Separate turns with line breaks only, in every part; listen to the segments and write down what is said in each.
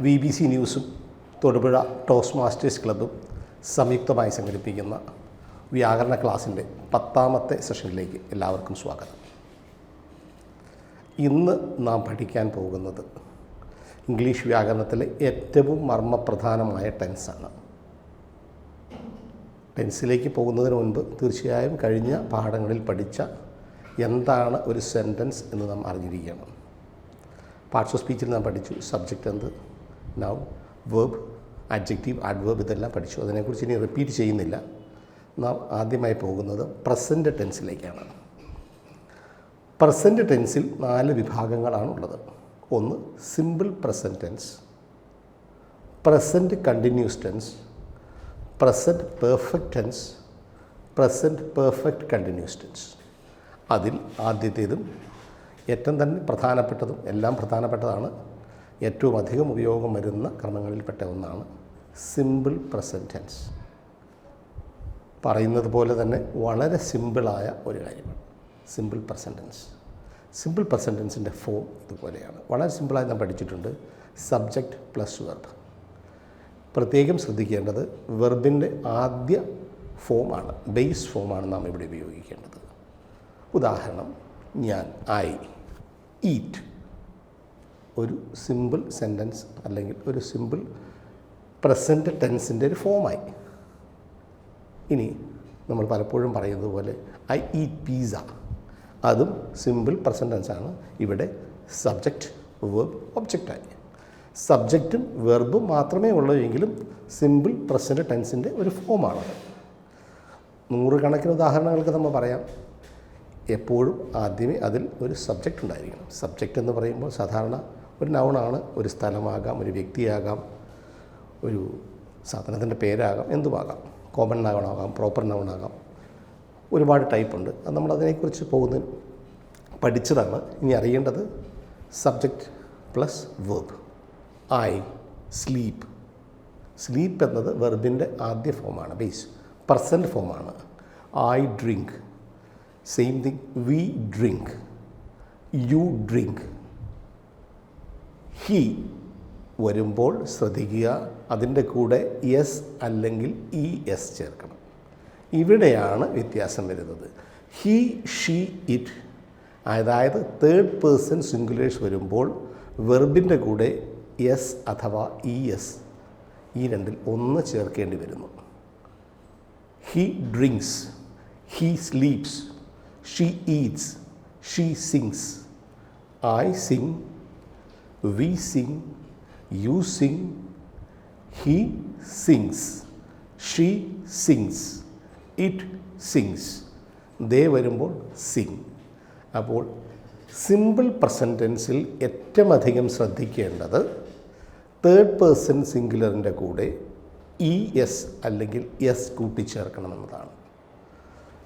V B C ന്യൂസും Thodupuzha toss masters ക്ലബും സംയുക്തമായി സംഘടിപ്പിക്കുന്ന വ്യാകരണ ക്ലാസ്സിന്റെ പത്താമത്തെ സെഷനിലേക്ക് എല്ലാവർക്കും സ്വാഗതം. ഇന്ന് നാം പഠിക്കാൻ പോകുന്നത് ഇംഗ്ലീഷ് വ്യാകരണത്തിലെ ഏറ്റവും മർമ്മപ്രധാനമായ ടെൻസാണ്. ടെൻസിലേക്ക് പോകുന്നതിന് മുൻപ് തീർച്ചയായും കഴിഞ്ഞ പാഠങ്ങളിൽ പഠിച്ച എന്താണ് ഒരു സെന്റൻസ് എന്ന് നാം അറിഞ്ഞിരിക്കണം. പാർട്സ് ഓഫ് സ്പീച്ചിൽ നാം പഠിച്ചു സബ്ജക്റ്റ് എന്ത്? നൗ വേർബ് അഡ്ജക്റ്റീവ് ആഡ്വേർബ് ഇതെല്ലാം പഠിച്ചു. അതിനെക്കുറിച്ച് ഇനി റിപ്പീറ്റ് ചെയ്യുന്നില്ല. നാം ആദ്യമായി പോകുന്നത് പ്രസന്റ് ടെൻസിലേക്കാണ് പ്രസന്റ് ടെൻസിൽ നാല് വിഭാഗങ്ങളാണുള്ളത്. ഒന്ന് simple present tense present continuous tense present perfect tense present perfect continuous tense അതിൽ ആദ്യത്തേതും ഏറ്റവും തന്നെ പ്രധാനപ്പെട്ടതും എല്ലാം പ്രധാനപ്പെട്ടതാണ് ഏറ്റവും അധികം ഉപയോഗം വരുന്ന ക്രമങ്ങളിൽപ്പെട്ട ഒന്നാണ് സിമ്പിൾ പ്രസന്റ് ടെൻസ് പറയുന്നത് പോലെ തന്നെ വളരെ സിമ്പിളായ ഒരു കാര്യമാണ്. സിമ്പിൾ പ്രസന്റൻസ് സിമ്പിൾ പ്രസന്റൻസിന്റെ ഫോം ഇതുപോലെയാണ്. വളരെ സിമ്പിളായി നാം പഠിച്ചിട്ടുണ്ട്. സബ്ജക്റ്റ് പ്ലസ് വെർബ് പ്രത്യേകം ശ്രദ്ധിക്കേണ്ടത് വെർബിന്റെ ആദ്യ ഫോമാണ് ബേസ് ഫോമാണ് നാം ഇവിടെ ഉപയോഗിക്കേണ്ടത്. ഉദാഹരണം ഞാൻ ഐ ഈറ്റ് ഒരു സിമ്പിൾ സെന്റൻസ് അല്ലെങ്കിൽ ഒരു സിമ്പിൾ പ്രസന്റ് ടെൻസിന്റെ ഒരു ഫോമായി ഇനി നമ്മൾ പലപ്പോഴും പറയുന്നത് പോലെ ഐ ഈറ്റ് പീസ അതും സിമ്പിൾ പ്രസന്റ് ടെൻസാണ് ഇവിടെ സബ്ജക്റ്റ് വെർബ് ഒബ്ജക്റ്റായി സബ്ജക്റ്റും വെർബും മാത്രമേ ഉള്ളൂ എങ്കിലും സിമ്പിൾ പ്രസന്റ് ടെൻസിന്റെ ഒരു ഫോമാണത് നൂറുകണക്കിന് ഉദാഹരണങ്ങൾക്ക് നമ്മൾ പറയാം. എപ്പോഴും ആദ്യമേ അതിൽ ഒരു സബ്ജക്റ്റ് ഉണ്ടായിരിക്കണം. സബ്ജക്റ്റ് എന്ന് പറയുമ്പോൾ സാധാരണ ഒരു നൗണാണ് ഒരു സ്ഥലമാകാം ഒരു വ്യക്തിയാകാം ഒരു സാധനത്തിന്റെ പേരാകാം എന്തുമാകാം കോമൺ നൗണാകാം പ്രോപ്പർ നൗണാകാം. ഒരുപാട് ടൈപ്പ് ഉണ്ട് അത് നമ്മൾ അതിനെക്കുറിച്ച് പോകുന്ന പഠിച്ചതാണ്. ഇനി അറിയേണ്ടത് subject plus verb. I sleep. Sleep എന്നത് വെർബിന്റെ ആദ്യ ഫോമാണ് ബേസ്. പ്രസന്റ് ഫോമാണ്. I drink. Same thing we drink. You drink. He വരുമ്പോൾ ശ്രദ്ധിക്കുക. അതിന്റെ കൂടെ എസ് അല്ലെങ്കിൽ ഇ എസ് ചേർക്കണം. ഇവിടെയാണ് വ്യത്യാസം വരുന്നത്. ഹി ഷീ ഇറ്റ് അതായത് തേർഡ് പേഴ്സൺ സിംഗുലേഴ്സ് വരുമ്പോൾ വെർബിന്റെ കൂടെ എസ് അഥവാ ഇ എസ് ഈ രണ്ടിൽ ഒന്ന് ചേർക്കേണ്ടി വരുന്നു. He drinks he sleeps she eats she sings I sing we sing you sing he sings she sings it sings they വരുമ്പോൾ സിങ് അപ്പോൾ സിമ്പിൾ പ്രസന്റൻസിൽ ഏറ്റവും അധികം ശ്രദ്ധിക്കേണ്ടത് തേർഡ് പേഴ്സൺ സിംഗുലറിന്റെ കൂടെ ഇ എസ് അല്ലെങ്കിൽ എസ് കൂട്ടിച്ചേർക്കണം എന്നതാണ്.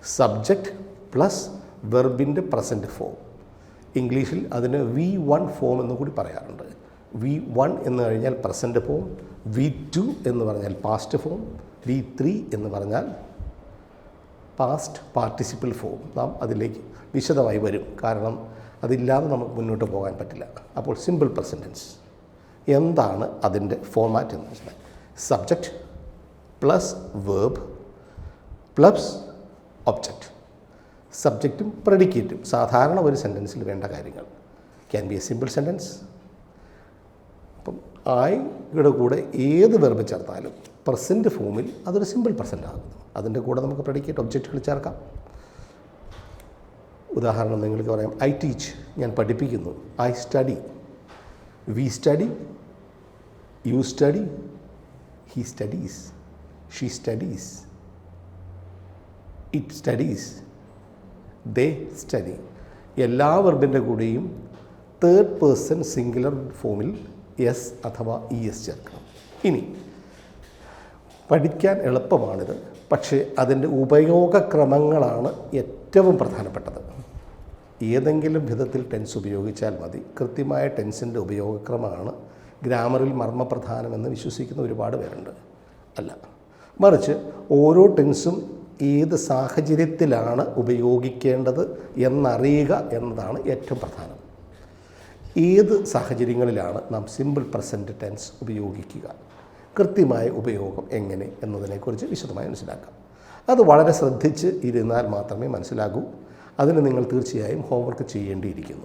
സബ്ജക്റ്റ് പ്ലസ് വെർബിന്റെ പ്രസന്റ് ഫോം ഇംഗ്ലീഷിൽ അതിന് വി വൺ ഫോം എന്ന് കൂടി പറയാറുണ്ട്. വി വൺ എന്ന് കഴിഞ്ഞാൽ പ്രസന്റ് ഫോം വി ടു എന്ന് പറഞ്ഞാൽ പാസ്റ്റ് ഫോം വി ത്രീ എന്ന് പറഞ്ഞാൽ പാസ്റ്റ് പാർട്ടിസിപ്പിൾ ഫോം. നാം അതിലേക്ക് വിശദമായി വരും. കാരണം അതില്ലാതെ നമുക്ക് മുന്നോട്ട് പോകാൻ പറ്റില്ല. അപ്പോൾ സിമ്പിൾ പ്രസന്റൻസ്. എന്താണ് അതിന്റെ ഫോമാറ്റ് എന്ന് വെച്ചാൽ? Subject plus verb plus object സബ്ജക്റ്റും പ്രഡിക്കേറ്റും സാധാരണ ഒരു സെന്റൻസിൽ വേണ്ട കാര്യങ്ങൾ. Can be a simple sentence അപ്പം ആയിയുടെ കൂടെ ഏത് വെർബ് ചേർത്താലും പ്രസന്റ് ഫോമിൽ അതൊരു സിമ്പിൾ പ്രസന്റ് ആകും അതിന്റെ കൂടെ നമുക്ക് പ്രഡിക്കേറ്റ് ഒബ്ജക്റ്റുകൾ ചേർക്കാം. ഉദാഹരണം നിങ്ങൾക്ക് പറയാം. ഐ ടീച്ച് ഞാൻ പഠിപ്പിക്കുന്നു. I study we study you study he studies she studies it studies they study. എല്ലാ വെർബിന്റെ കൂടെയും തേർഡ് പേഴ്സൺ സിംഗുലർ ഫോമിൽ എസ് അഥവാ ഇ എസ് ചേർക്കണം. ഇനി പഠിക്കാൻ എളുപ്പമാണിത് പക്ഷേ അതിന്റെ ഉപയോഗക്രമങ്ങളാണ് ഏറ്റവും പ്രധാനപ്പെട്ടത്. ഏതെങ്കിലും വിധത്തിൽ ടെൻസ് ഉപയോഗിച്ചാൽ മതി. കൃത്യമായ ടെൻസിന്റെ ഉപയോഗക്രമമാണ് ഗ്രാമറിൽ മർമ്മപ്രധാനമെന്ന് വിശ്വസിക്കുന്ന ഒരുപാട് പേരുണ്ട്. അല്ല മറിച്ച് ഓരോ ടെൻസും ഏത് സാഹചര്യത്തിലാണ് ഉപയോഗിക്കേണ്ടത് എന്നറിയുക എന്നതാണ് ഏറ്റവും പ്രധാനം. ഏത് സാഹചര്യങ്ങളിലാണ് നാം സിമ്പിൾ പ്രസന്റ് ടെൻസ് ഉപയോഗിക്കുക? കൃത്യമായ ഉപയോഗം എങ്ങനെ എന്നതിനെക്കുറിച്ച് വിശദമായി മനസ്സിലാക്കാം. അത് വളരെ ശ്രദ്ധിച്ച് ഇരുന്നാൽ മാത്രമേ മനസ്സിലാകൂ. അതിന് നിങ്ങൾ തീർച്ചയായും ഹോംവർക്ക് ചെയ്യേണ്ടിയിരിക്കുന്നു.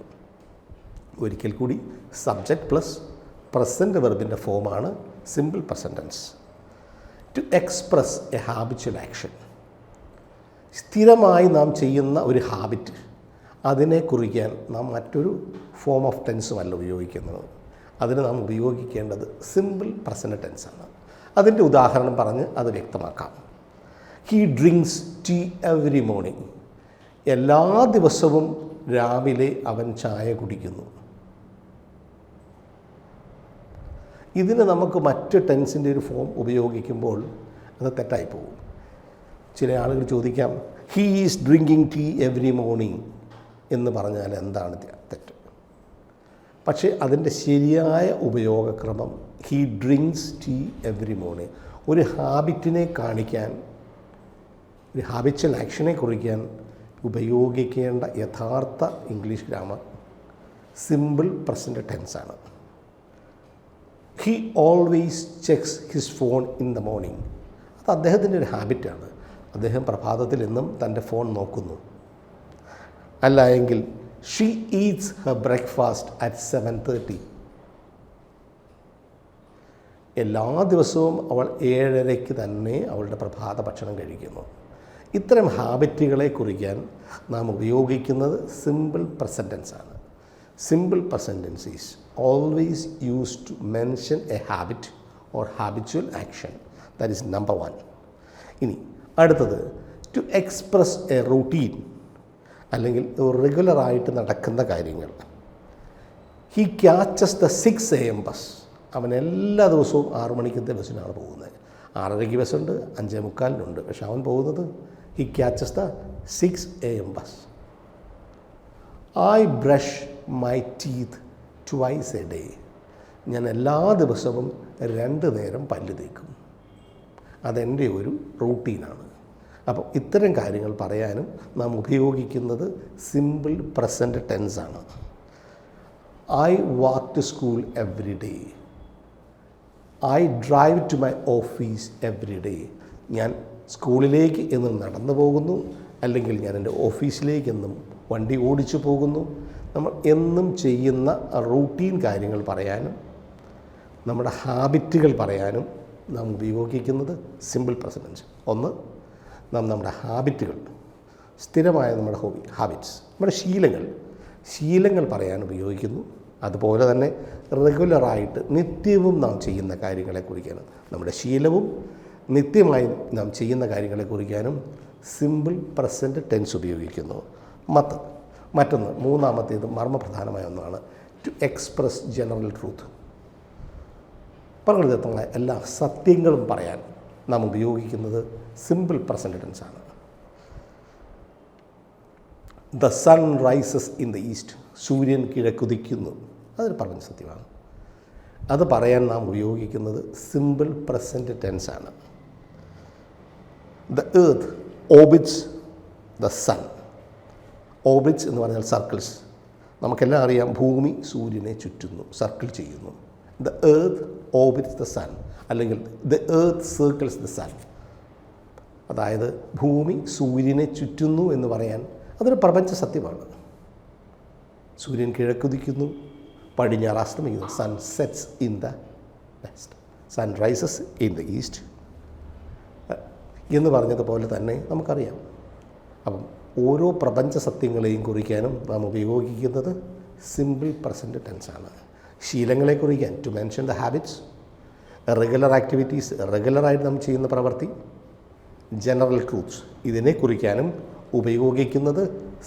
ഒരിക്കൽ കൂടി സബ്ജക്റ്റ് പ്ലസ് പ്രസന്റ് വെർബിന്റെ ഫോമാണ് simple present tense to express a habitual action സ്ഥിരമായി നാം ചെയ്യുന്ന ഒരു ഹാബിറ്റ്. അതിനെ കുറിക്കാൻ നാം മറ്റൊരു ഫോം ഓഫ് ടെൻസുമല്ല ഉപയോഗിക്കുന്നത്. അതിന് നാം ഉപയോഗിക്കേണ്ടത് സിമ്പിൾ പ്രസന്റ് ടെൻസാണ് അതിന്റെ ഉദാഹരണം പറഞ്ഞ് അത് വ്യക്തമാക്കാം. He drinks tea every morning എല്ലാ ദിവസവും രാവിലെ അവൻ ചായ കുടിക്കുന്നു. ഇതിന് നമുക്ക് മറ്റ് ടെൻസിന്റെ ഒരു ഫോം ഉപയോഗിക്കുമ്പോൾ അത് തെറ്റായി പോകും. ചില ആളുകൾ ചോദിക്കാം he is drinking tea every morning എന്ന് പറഞ്ഞാൽ എന്താണ് തെറ്റ്? പക്ഷേ അതിന്റെ ശരിയായ ഉപയോഗക്രമം he drinks tea every morning ഒരു ഹാബിറ്റിനെ കാണിക്കാൻ ഒരു ഹാബിച്വൽ ആക്ഷനെ കുറിക്കാൻ ഉപയോഗിക്കേണ്ട യഥാർത്ഥ English grammar simple present ടെൻസാണ് he always checks his phone in the morning അത് അദ്ദേഹത്തിന്റെ ഒരു ഹാബിറ്റാണ് അദ്ദേഹം പ്രഭാതത്തിൽ എന്നും തന്റെ ഫോൺ നോക്കുന്നു. അല്ല എങ്കിൽ she eats her breakfast at seven thirty എല്ലാ ദിവസവും അവൾ ഏഴരയ്ക്ക് തന്നെ അവളുടെ പ്രഭാത ഭക്ഷണം കഴിക്കുന്നു. ഇത്തരം ഹാബിറ്റുകളെ കുറിക്കാൻ നാം ഉപയോഗിക്കുന്നത് സിമ്പിൾ പ്രസന്റൻസ് ആണ്. Simple present tense is always use to mention a habit or habitual action that is number one ഇനി അടുത്തത് ടു എക്സ്പ്രസ് എ റൂട്ടീൻ അല്ലെങ്കിൽ റെഗുലറായിട്ട് നടക്കുന്ന കാര്യങ്ങൾ. He catches the six A M bus അവൻ എല്ലാ ദിവസവും ആറു മണിക്കത്തെ ബസ്സിനാണ് പോകുന്നത്. ആറരയ്ക്ക് ബസ്സുണ്ട് അഞ്ചേ മുക്കാലിനുണ്ട്. പക്ഷെ അവൻ പോകുന്നത് he catches the six A M bus I brush my teeth twice a day ഞാൻ എല്ലാ ദിവസവും രണ്ട് നേരം പല്ല് തേക്കും. അതെന്റെ ഒരു റൂട്ടീനാണ് അപ്പോൾ ഇത്തരം കാര്യങ്ങൾ പറയാനും നാം ഉപയോഗിക്കുന്നത് simple present ടെൻസാണ് I walk to school every day I drive to my office every day ഞാൻ സ്കൂളിലേക്ക് എന്നും നടന്നു പോകുന്നു അല്ലെങ്കിൽ ഞാൻ എന്റെ ഓഫീസിലേക്ക് എന്നും വണ്ടി ഓടിച്ചു പോകുന്നു. നമ്മൾ എന്നും ചെയ്യുന്ന റൂട്ടീൻ കാര്യങ്ങൾ പറയാനും നമ്മുടെ ഹാബിറ്റുകൾ പറയാനും നാം ഉപയോഗിക്കുന്നത് സിമ്പിൾ പ്രസന്റൻസ് ഒന്ന് നാം നമ്മുടെ ഹാബിറ്റുകൾ സ്ഥിരമായ നമ്മുടെ ഹോബി ഹാബിറ്റ്സ് നമ്മുടെ ശീലങ്ങൾ ശീലങ്ങൾ പറയാൻ ഉപയോഗിക്കുന്നു. അതുപോലെ തന്നെ റെഗുലറായിട്ട് നിത്യവും നാം ചെയ്യുന്ന കാര്യങ്ങളെ കുറിക്കാനും നമ്മുടെ ശീലവും നിത്യമായി നാം ചെയ്യുന്ന കാര്യങ്ങളെ കുറിക്കാനും സിമ്പിൾ പ്രസന്റ് ടെൻസ് ഉപയോഗിക്കുന്നു. മത്ത് മറ്റൊന്ന് മൂന്നാമത്തേത് മർമ്മപ്രധാനമായ ഒന്നാണ് ടു എക്സ്പ്രസ് ജനറൽ ട്രൂത്ത് പ്രകൃതിദത്തമായ എല്ലാ സത്യങ്ങളും പറയാൻ നാം ഉപയോഗിക്കുന്നത് സിമ്പിൾ പ്രസന്റ് ടെൻസ് ആണ്. The sun rises in the east സൂര്യൻ കിഴക്കുതിക്കുന്നു അതൊരു പറഞ്ഞ സത്യമാണ്. അത് പറയാൻ നാം ഉപയോഗിക്കുന്നത് സിമ്പിൾ പ്രസന്റ് ടെൻസ് ആണ്. The earth orbits the sun orbits എന്ന് പറഞ്ഞാൽ സർക്കിൾസ് നമുക്കെല്ലാം അറിയാം ഭൂമി സൂര്യനെ ചുറ്റുന്നു സർക്കിൾ ചെയ്യുന്നു. The earth orbits the sun അല്ലെങ്കിൽ the earth circles the sun അതായത് ഭൂമി സൂര്യനെ ചുറ്റുന്നു എന്ന് പറയാൻ അതൊരു പ്രപഞ്ച സത്യമാണ്. സൂര്യൻ കിഴക്കുതിക്കുന്നു പടിഞ്ഞാറ് അസ്തമിക്കുന്നു. Sun sets in the west sun rises in the east എന്ന് പറഞ്ഞതുപോലെ തന്നെ നമുക്കറിയാം. അപ്പം ഓരോ പ്രപഞ്ച സത്യങ്ങളെയും കുറിക്കാനും നാം ഉപയോഗിക്കുന്നത് സിമ്പിൾ പ്രസന്റ് ടെൻസാണ് ശീലങ്ങളെ കുറിക്കാൻ to mention the habits regular activities റെഗുലറായിട്ട് നാം ചെയ്യുന്ന പ്രവൃത്തി ജനറൽ ട്രൂത്ത്സ് ഇതിനെ കുറിക്കാനും ഉപയോഗിക്കുന്നത്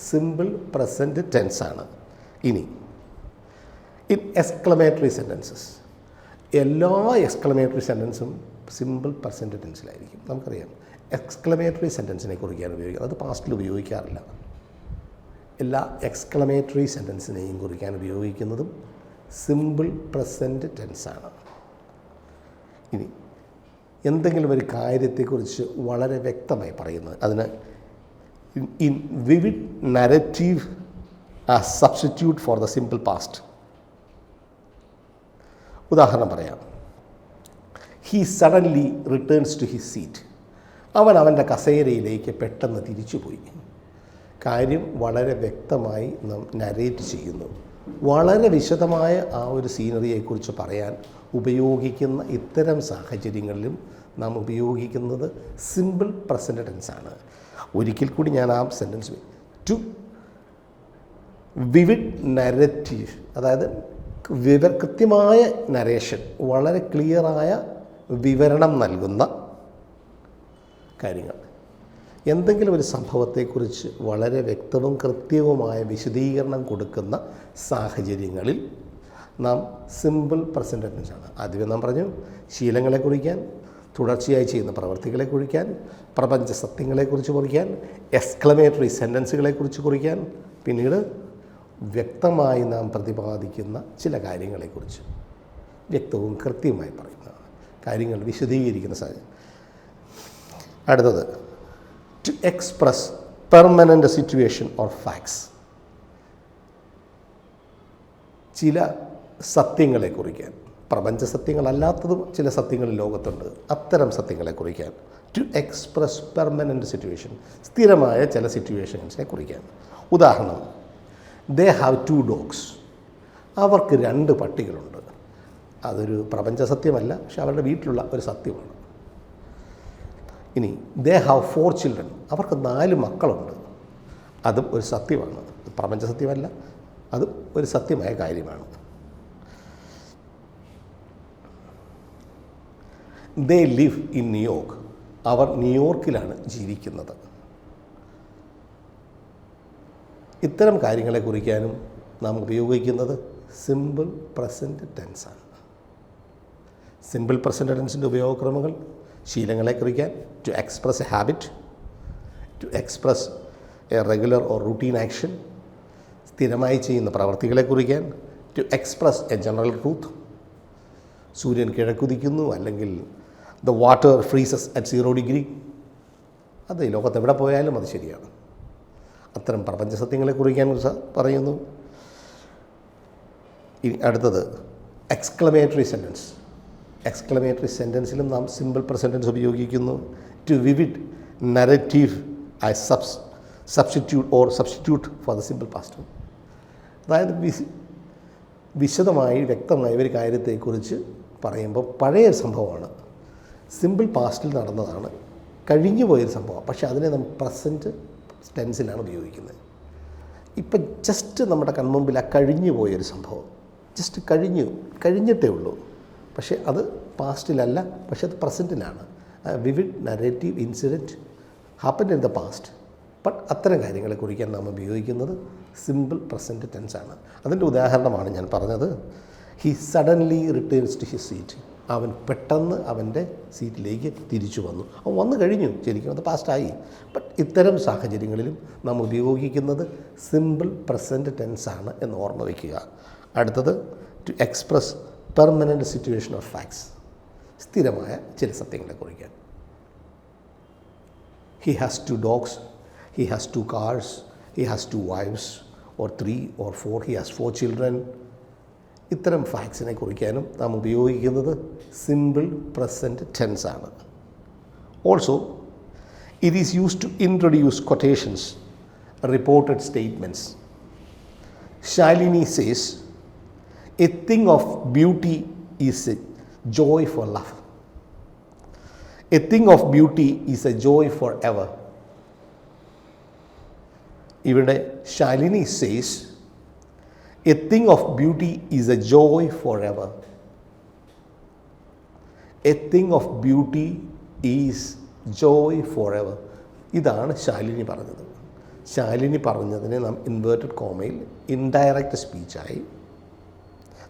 സിമ്പിൾ പ്രസന്റ് ടെൻസാണ് ഇനി ഇൻ എക്സ്ക്ലമേറ്ററി സെന്റൻസസ് എല്ലാ എക്സ്ക്ലമേറ്ററി സെന്റൻസും സിമ്പിൾ പ്രസന്റ് ടെൻസിലായിരിക്കും നമുക്കറിയാം എക്സ്ക്ലമേറ്ററി സെന്റൻസിനെ കുറിക്കാൻ ഉപയോഗിക്കുക അത് പാസ്റ്റിൽ ഉപയോഗിക്കാറില്ല. എല്ലാ എക്സ്ക്ലമേറ്ററി സെന്റൻസിനെയും കുറിക്കാൻ ഉപയോഗിക്കുന്നതും സിമ്പിൾ പ്രസന്റ് ടെൻസാണ് ഇനി എന്തെങ്കിലും ഒരു കാര്യത്തെക്കുറിച്ച് വളരെ വ്യക്തമായി പറയുന്നത്. അതിന് in vivid narrative a substitute for the simple past ഉദാഹരണം പറയാം. He suddenly returns to his seat അവൻ അവന്റെ കസേരയിലേക്ക് പെട്ടെന്ന് തിരിച്ചുപോയി. കാര്യം വളരെ വ്യക്തമായി നാം നരേറ്റ് ചെയ്യുന്നു. വളരെ വിശദമായ ആ ഒരു സീനറിയെക്കുറിച്ച് പറയാൻ ഉപയോഗിക്കുന്ന ഇത്തരം സാഹചര്യങ്ങളിലും നാം ഉപയോഗിക്കുന്നത് സിമ്പിൾ പ്രസന്റ് ആണ്. ഒരിക്കൽ കൂടി ഞാൻ ആ സെന്റൻസ് ടു വിവിഡ് നരറ്റീവ് അതായത് വിവ കൃത്യമായ നരേഷൻ വളരെ ക്ലിയറായ വിവരണം നൽകുന്ന കാര്യങ്ങൾ. എന്തെങ്കിലും ഒരു സംഭവത്തെക്കുറിച്ച് വളരെ വ്യക്തവും കൃത്യവുമായ വിശദീകരണം കൊടുക്കുന്ന സാഹചര്യങ്ങളിൽ നാം സിമ്പിൾ പ്രസന്റ് ടെൻസാണ് ആദ്യമേ നാം പറഞ്ഞു ശീലങ്ങളെ കുറിക്കാൻ തുടർച്ചയായി ചെയ്യുന്ന പ്രവൃത്തികളെ കുറിക്കാൻ പ്രപഞ്ച സത്യങ്ങളെക്കുറിച്ച് കുറിക്കാൻ എക്സ്ക്ലമേറ്ററി സെന്റൻസുകളെക്കുറിച്ച് കുറിക്കാൻ പിന്നീട് വ്യക്തമായി നാം പ്രതിപാദിക്കുന്ന ചില കാര്യങ്ങളെക്കുറിച്ച് വ്യക്തവും കൃത്യമായി പറയുന്ന കാര്യങ്ങൾ വിശദീകരിക്കുന്ന സാഹചര്യം. അടുത്തത് to express permanent situation or facts ചില സത്യങ്ങളെ കുറിക്കാൻ. പ്രപഞ്ച സത്യങ്ങളല്ലാത്തതും ചില സത്യങ്ങൾ ലോകത്തുണ്ട്. അത്തരം സത്യങ്ങളെ കുറിക്കാൻ. ടു എക്സ്പ്രസ് പെർമനന്റ് സിറ്റുവേഷൻ സ്ഥിരമായ ചില സിറ്റുവേഷൻസിനെ കുറിക്കാൻ. ഉദാഹരണം ദേ ഹാവ് ടു ഡോഗ്സ് അവർക്ക് രണ്ട് പട്ടികളുണ്ട്. അതൊരു പ്രപഞ്ച സത്യമല്ല പക്ഷെ അവരുടെ വീട്ടിലുള്ള ഒരു സത്യമാണ്. ഇനി ദേ ഹാവ് ഫോർ ചിൽഡ്രൻ അവർക്ക് നാല് മക്കളുണ്ട്. അതും ഒരു സത്യമാണ്. പ്രപഞ്ച സത്യമല്ല അതും ഒരു സത്യമായ കാര്യമാണ്. ദേ ലിവ് ഇൻ ന്യൂയോർക്ക് അവർ ന്യൂയോർക്കിലാണ് ജീവിക്കുന്നത്. ഇത്തരം കാര്യങ്ങളെ കുറിക്കാനും നാം ഉപയോഗിക്കുന്നത് സിമ്പിൾ പ്രസന്റ് ടെൻസാണ് സിമ്പിൾ പ്രസന്റ് ടെൻസിന്റെ ഉപയോഗക്രമങ്ങൾ ശീലങ്ങളെ കുറിക്കാൻ to express a habit to express a regular or routine action സ്ഥിരമായി ചെയ്യുന്ന പ്രവർത്തികളെ കുറിക്കാൻ to express a general truth സൂര്യൻ കിഴക്കുതിക്കുന്നു അല്ലെങ്കിൽ the water freezes at zero degree അത് ലോകത്ത് എവിടെ പോയാലും അത് ശരിയാണ്. അത്തരം പ്രപഞ്ച കുറിക്കാൻ സ- പറയുന്നു. അടുത്തത് എക്സ്ക്ലമേറ്ററി സെന്റൻസ് എക്സ്ക്ലമേറ്ററി സെന്റൻസിലും നാം സിമ്പിൾ പ്രസന്റൻസ് ഉപയോഗിക്കുന്നു. To vivid narrative a subs substitute or substitute for the simple past അതായത് വിസ് വിശദമായി വ്യക്തമായ ഒരു കാര്യത്തെക്കുറിച്ച് പറയുമ്പോൾ പഴയ സംഭവമാണ്. സിമ്പിൾ പാസ്റ്റിൽ നടന്നതാണ്. കഴിഞ്ഞു പോയൊരു സംഭവം. പക്ഷേ അതിനെ നമ്മൾ പ്രസന്റ് ടെൻസിലാണ് ഉപയോഗിക്കുന്നത്. ഇപ്പം ജസ്റ്റ് നമ്മുടെ കൺമുമ്പിൽ ആ കഴിഞ്ഞു പോയൊരു സംഭവം. ജസ്റ്റ് കഴിഞ്ഞു. കഴിഞ്ഞിട്ടേ ഉള്ളൂ. പക്ഷേ അത് പാസ്റ്റിലല്ല പക്ഷേ അത് പ്രസന്റിലാണ്. Vivid narrative incident happen in the past but അത്തരം കാര്യങ്ങളെ കുറിക്കാൻ നാം ഉപയോഗിക്കുന്നത് സിമ്പിൾ പ്രസന്റ് ടെൻസാണ് അതിന്റെ ഉദാഹരണമാണ് ഞാൻ പറഞ്ഞത്. He suddenly returns to his seat അവൻ പെട്ടെന്ന് അവന്റെ സീറ്റിലേക്ക് തിരിച്ചു വന്നു. അവൻ വന്നു കഴിഞ്ഞു ശരിക്കും അത് പാസ്റ്റായി. ബട്ട് ഇത്തരം സാഹചര്യങ്ങളിലും നാം ഉപയോഗിക്കുന്നത് സിമ്പിൾ പ്രസന്റ് ടെൻസ് ആണ് എന്ന് ഓർമ്മ വയ്ക്കുക അടുത്തത് to express permanent situation of facts സ്ഥിരമായ ചില സത്യങ്ങളെ കുറിക്കാൻ. He has two dogs he has two cars he has two wives or three or four he has four children. ഇത്തരം ഫാക്സിനെ കുറിക്കാനും നാം ഉപയോഗിക്കുന്നത് സിമ്പിൾ പ്രസന്റ് ടെൻസ് ആണ്. Also it is use to introduce quotations reported statements Shalini says a thing of beauty is a joy for love a thing of beauty is a joy forever ഇവിടെ Shalini says a thing of beauty is a joy forever a thing of beauty is joy forever ഇതാണ് ശാലിനി പറഞ്ഞത്. ശാലിനി പറഞ്ഞതിനെ നാം inverted കോമയിൽ indirect സ്പീച്ചായി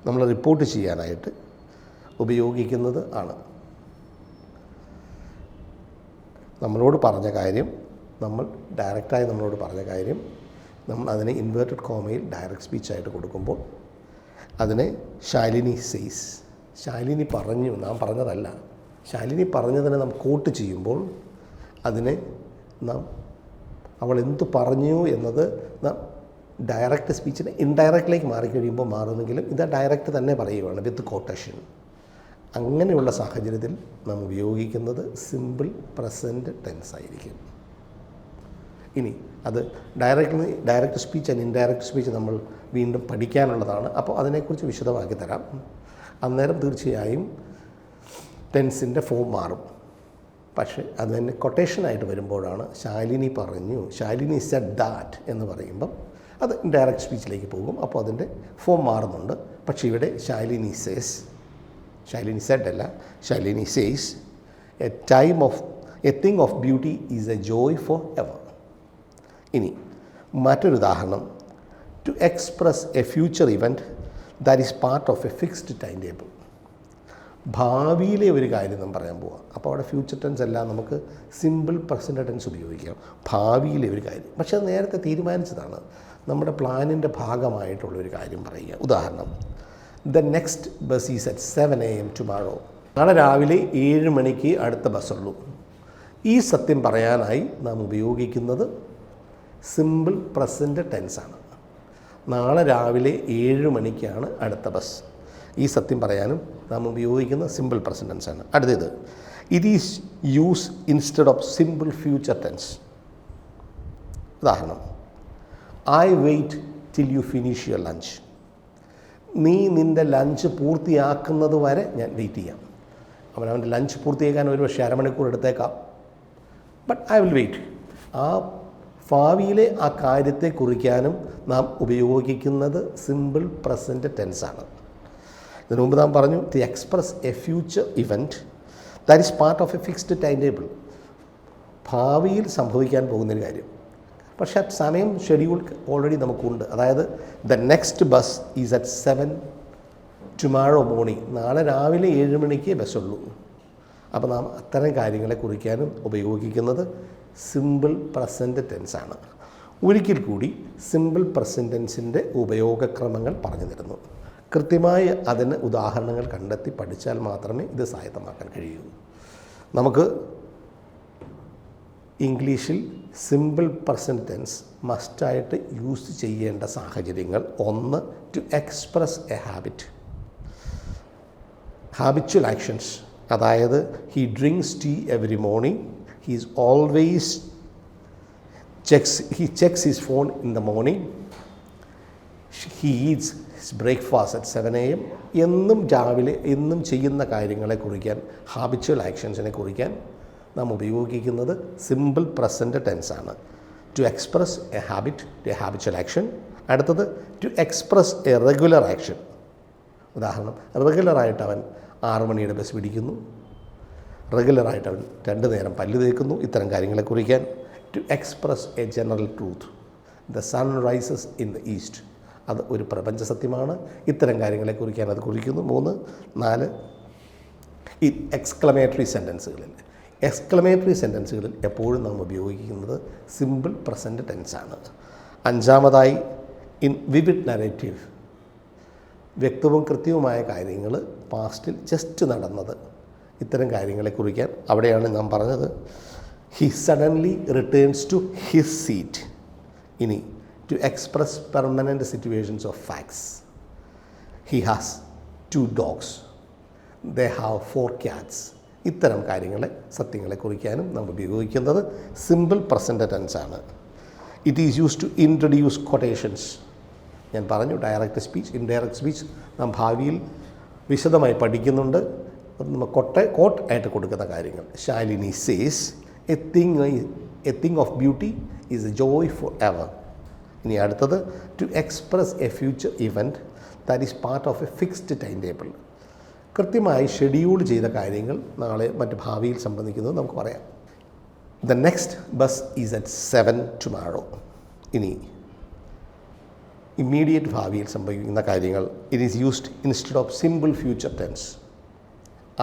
നമ്മൾ report ചെയ്യാനായിട്ട് ഉപയോഗിക്കുന്നത് ആണ്. നമ്മളോട് പറഞ്ഞ കാര്യം നമ്മൾ ഡയറക്റ്റായി നമ്മളോട് പറഞ്ഞ കാര്യം നമ്മൾ അതിനെ ഇൻവേർട്ടഡ് കോമയിൽ ഡയറക്റ്റ് സ്പീച്ചായിട്ട് കൊടുക്കുമ്പോൾ അതിനെ ശാലിനി സെയ്സ് ശാലിനി പറഞ്ഞു നാം പറഞ്ഞതല്ല. ശാലിനി പറഞ്ഞതിനെ നാം കോട്ട് ചെയ്യുമ്പോൾ അതിനെ നാം അവൾ എന്തു പറഞ്ഞു എന്നത് നാം ഡയറക്റ്റ് സ്പീച്ചിന് ഇൻഡയറക്റ്റിലേക്ക് മാറിക്കഴിയുമ്പോൾ മാറുമെങ്കിലും ഇത് ഡയറക്റ്റ് തന്നെ പറയുകയാണ് വിത്ത് കോട്ടേഷൻ അങ്ങനെയുള്ള സാഹചര്യത്തിൽ നാം ഉപയോഗിക്കുന്നത് സിമ്പിൾ പ്രസന്റ് ടെൻസ് ആയിരിക്കും. ഇനി അത് direct direct speech and indirect speech നമ്മൾ വീണ്ടും പഠിക്കാനുള്ളതാണ്. അപ്പോൾ അതിനെക്കുറിച്ച് വിശദമാക്കി തരാം. അന്നേരം തീർച്ചയായും ടെൻസിന്റെ ഫോം മാറും. പക്ഷേ അത് തന്നെ കൊട്ടേഷനായിട്ട് വരുമ്പോഴാണ് ശാലിനി പറഞ്ഞു ശാലിനി സെഡ് ദാറ്റ് എന്ന് പറയുമ്പം അത് ഡയറക്റ്റ് സ്പീച്ചിലേക്ക് പോകും. അപ്പോൾ അതിന്റെ ഫോം മാറുന്നുണ്ട്. പക്ഷേ ഇവിടെ ശാലിനി സേസ് ശാലിനി സെഡ് അല്ല Shalini says a time of a thing of beauty is a joy forever ഇനി മറ്റൊരു ഉദാഹരണം. To express a future event that is part of a fixed time table ഭാവിയിലെ ഒരു കാര്യം നമ്മൾ പറയാൻ പോവാം. അപ്പോൾ അവിടെ ഫ്യൂച്ചർ ടെൻസ് എല്ലാം നമുക്ക് സിമ്പിൾ പ്രസന്റ് ടെൻസ് ഉപയോഗിക്കാം. ഭാവിയിലെ ഒരു കാര്യം. പക്ഷേ അത് നേരത്തെ തീരുമാനിച്ചതാണ്. നമ്മുടെ പ്ലാനിന്റെ ഭാഗമായിട്ടുള്ളൊരു കാര്യം പറയുക. ഉദാഹരണം. The next bus is at seven A M tomorrow നാളെ രാവിലെ ഏഴ് മണിക്ക് അടുത്ത ബസ്സുള്ളൂ ഈ സത്യം പറയാനായി നാം ഉപയോഗിക്കുന്നത് സിമ്പിൾ പ്രസന്റ് ടെൻസാണ്. നാളെ രാവിലെ ഏഴ് മണിക്കാണ് അടുത്ത ബസ്. ഈ സത്യം പറയാനും നാം ഉപയോഗിക്കുന്ന സിമ്പിൾ പ്രസന്റ് ടെൻസാണ്. അടുത്തത് it is use instead of simple future tense ഉദാഹരണം I wait till you finish your lunch നീ നിന്റെ ലഞ്ച് പൂർത്തിയാക്കുന്നത് വരെ ഞാൻ വെയിറ്റ് ചെയ്യാം. അവൻ അവന്റെ ലഞ്ച് പൂർത്തിയാക്കാൻ ഒരു പക്ഷേ അരമണിക്കൂർ എടുത്തേക്കാം. ബട്ട് ഐ വിൽ വെയിറ്റ് ആ ഭാവിയിലെ ആ കാര്യത്തെ കുറിക്കാനും നാം ഉപയോഗിക്കുന്നത് സിമ്പിൾ പ്രസന്റ് ടെൻസാണ് ഇതിനു മുമ്പ് നാം പറഞ്ഞു the express a future event that is part of a fixed time table ഭാവിയിൽ സംഭവിക്കാൻ പോകുന്നൊരു കാര്യം. പക്ഷേ ആ സമയം ഷെഡ്യൂൾ ഓൾറെഡി നമുക്കുണ്ട്. അതായത് the next bus is at seven tomorrow morning നാളെ രാവിലെ ഏഴ് മണിക്ക് ബസ്സുള്ളൂ അപ്പോൾ നാം അത്തരം കാര്യങ്ങളെ കുറിക്കാനും ഉപയോഗിക്കുന്നത് സിമ്പിൾ പ്രസന്റ് ടെൻസാണ് ഒരിക്കൽ കൂടി സിമ്പിൾ പ്രസന്റ് ടെൻസിന്റെ ഉപയോഗക്രമങ്ങൾ പറഞ്ഞു തരുന്നു. കൃത്യമായി അതിന് ഉദാഹരണങ്ങൾ കണ്ടെത്തി പഠിച്ചാൽ മാത്രമേ ഇത് സായത്തമാക്കാൻ കഴിയൂ. നമുക്ക് ഇംഗ്ലീഷിൽ സിമ്പിൾ പ്രസന്റ് ടെൻസ് മസ്റ്റായിട്ട് യൂസ് ചെയ്യേണ്ട സാഹചര്യങ്ങൾ ഒന്ന് to express a habit habitual actions അതായത് he drinks tea every morning he is always checks he checks his phone in the morning he eats his breakfast at seven A M എന്നും രാവിലെ എന്നും ചെയ്യുന്ന കാര്യങ്ങളെ കുറിക്കാൻ ഹാബിച്വൽ ആക്ഷൻസിനെ കുറിക്കാൻ നാം ഉപയോഗിക്കുന്നത് simple present ടെൻസാണ് to express a habit a habitual action അടുത്തത് to express a regular action ഉദാഹരണം റെഗുലറായിട്ട് അവൻ ആറ് മണിയുടെ ബസ് പിടിക്കുന്നു. റെഗുലറായിട്ട് അവൻ രണ്ട് നേരം പല്ല് തേക്കുന്നു. ഇത്തരം കാര്യങ്ങളെ കുറിക്കാൻ to express a general truth the sun rises in the east അത് ഒരു പ്രപഞ്ച സത്യമാണ്. ഇത്തരം കാര്യങ്ങളെ കുറിക്കാൻ അത് കുറിക്കുന്നു. മൂന്ന് നാല് ഈ എക്സ്ക്ലമേറ്ററി സെന്റൻസുകളിൽ എക്സ്ക്ലമേറ്ററി സെന്റൻസുകളിൽ എപ്പോഴും നാം ഉപയോഗിക്കുന്നത് സിമ്പിൾ പ്രസന്റ് ടെൻസാണ് അഞ്ചാമതായി ഇൻ വിവിഡ് നരേറ്റീവ് വ്യക്തവും കൃത്യവുമായ കാര്യങ്ങൾ പാസ്റ്റിൽ ജസ്റ്റ് നടന്നത്. ഇത്തരം കാര്യങ്ങളെ കുറിക്കാൻ അവിടെയാണ് നാം പറഞ്ഞത്. He suddenly returns to his seat ഇനി to express permanent situations of facts he has two dogs they have four cats ഇത്തരം കാര്യങ്ങളെ സത്യങ്ങളെ കുറിക്കാനും നാം ഉപയോഗിക്കുന്നത് സിമ്പിൾ പ്രസന്റ് ആണ്. It is use to introduce quotations ഞാൻ പറഞ്ഞു ഡയറക്റ്റ് സ്പീച്ച് ഇൻഡയറക്റ്റ് സ്പീച്ച് നാം ഭാവിയിൽ വിശദമായി പഠിക്കുന്നുണ്ട്. നമ്മൾ കൊട്ട കോട്ട് ആയിട്ട് കൊടുക്കുന്ന കാര്യങ്ങൾ. Shalini says a thing a thing of beauty is a joy forever ഇനി അടുത്തത് to express a future event that is part of a fixed time table കൃത്യമായി ഷെഡ്യൂൾ ചെയ്ത കാര്യങ്ങൾ നാളെ മറ്റ് ഭാവിയിൽ സംബന്ധിക്കുന്നത് നമുക്ക് പറയാം. The next bus is at seven tomorrow ഇനി ഇമ്മീഡിയറ്റ് ഭാവിയിൽ സംഭവിക്കുന്ന കാര്യങ്ങൾ. It is used instead of simple future tense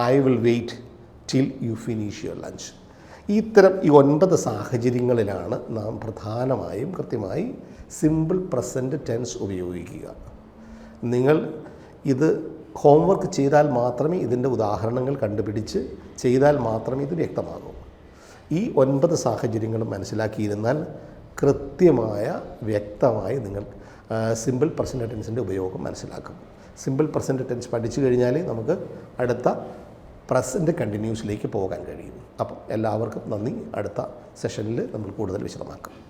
I will wait till you finish your lunch ഈ ഇത്തരം ഈ ഒൻപത് സാഹചര്യങ്ങളിലാണ് നാം പ്രധാനമായും കൃത്യമായി സിമ്പിൾ പ്രസന്റ് ടെൻസ് ഉപയോഗിക്കുക. നിങ്ങൾ ഇത് ഹോംവർക്ക് ചെയ്താൽ മാത്രമേ ഇതിന്റെ ഉദാഹരണങ്ങൾ കണ്ടുപിടിച്ച് ചെയ്താൽ മാത്രമേ ഇത് വ്യക്തമാകൂ. ഈ ഒൻപത് സാഹചര്യങ്ങളും മനസ്സിലാക്കിയിരുന്നാൽ കൃത്യമായ വ്യക്തമായി നിങ്ങൾ സിമ്പിൾ പ്രസന്റ് ടെൻസിന്റെ ഉപയോഗം മനസ്സിലാക്കും. സിമ്പിൾ പ്രസന്റ് ടെൻസ് പഠിച്ചു കഴിഞ്ഞാൽ നമുക്ക് അടുത്ത പ്രസന്റ് കണ്ടിന്യൂസിലേക്ക് പോകാൻ കഴിയും. അപ്പോൾ എല്ലാവർക്കും നന്ദി. അടുത്ത സെഷനിൽ നമ്മൾ കൂടുതൽ വിശദമാക്കും.